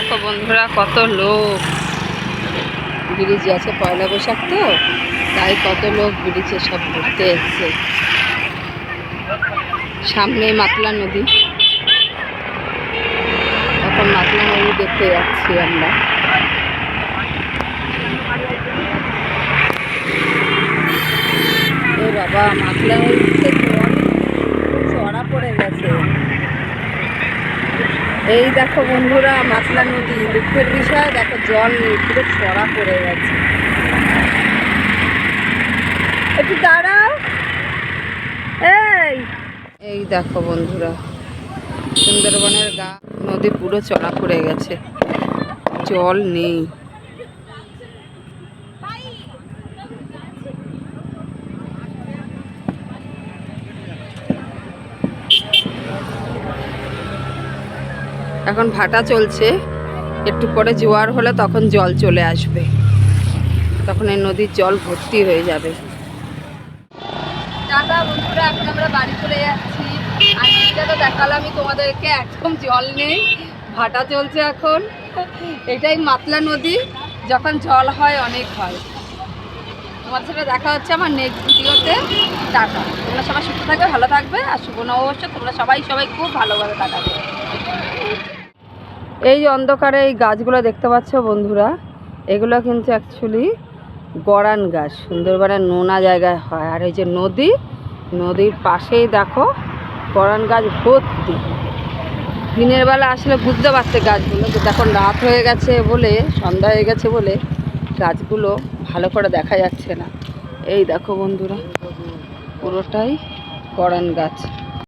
দেখো বন্ধুরা, কত লোক। ব্রিজে আছে, পয়লা বৈশাখ তো, তাই কত লোক ব্রিজে সব ঘুরতে এসছে। সামনে মাতলা নদী। এখন মাতলা নদী দেখতে যাচ্ছি আমরা। বাবা, মাতলা নদীতে জল চড়া পড়ে গেছে এই দেখো বন্ধুরা মাতলা নদী, দুঃখের বিষয়। দেখো জল নেই পুরো ছড়া পড়ে গেছে। একটু দাঁড়াও। এই। এই দেখো বন্ধুরা, সুন্দরবনের গা, নদী পুরো চড়া পড়ে গেছে। জল নেই। এখন ভাটা চলছে। একটু পরে জোয়ার হলে তখন জল চলে আসবে। তখন এই নদীর জল ভর্তি হয়ে যাবে। টাটা বন্ধুরা, এখন আমরা বাড়ি চলে যাচ্ছি। আর এটা তো দেখালামই তোমাদেরকে, একদম জল নেই। ভাটা চলছে এখন। এটাই মাতলা নদী। যখন জল হয়, অনেক হয়। তোমার সাথে দেখা হচ্ছে আমার নেক্সট ভিডিওতে। টাটা। তোমরা সবাই সুস্থ থাকবে, ভালো থাকবে। আর শুভ নববর্ষ। তোমরা সবাই সবাই খুব ভালোভাবে কাটাবে। এই যে অন্ধকারে এই গাছগুলো দেখতে পাচ্ছ বন্ধুরা, এগুলো কিন্তু অ্যাকচুয়ালি গড়ান গাছ সুন্দরবনের নোনা জায়গায় হয়। আর এই যে নদী, নদীর পাশেই দেখো গড়ান গাছ ভর্তি। দিনের বেলা আসলে বুঝতে পারছে গাছগুলো কিন্তু এখন রাত হয়ে গেছে বলে, সন্ধ্যা হয়ে গেছে বলে গাছগুলো ভালো করে দেখা যাচ্ছে না। এই দেখো বন্ধুরা, পুরোটাই গড়ান গাছ।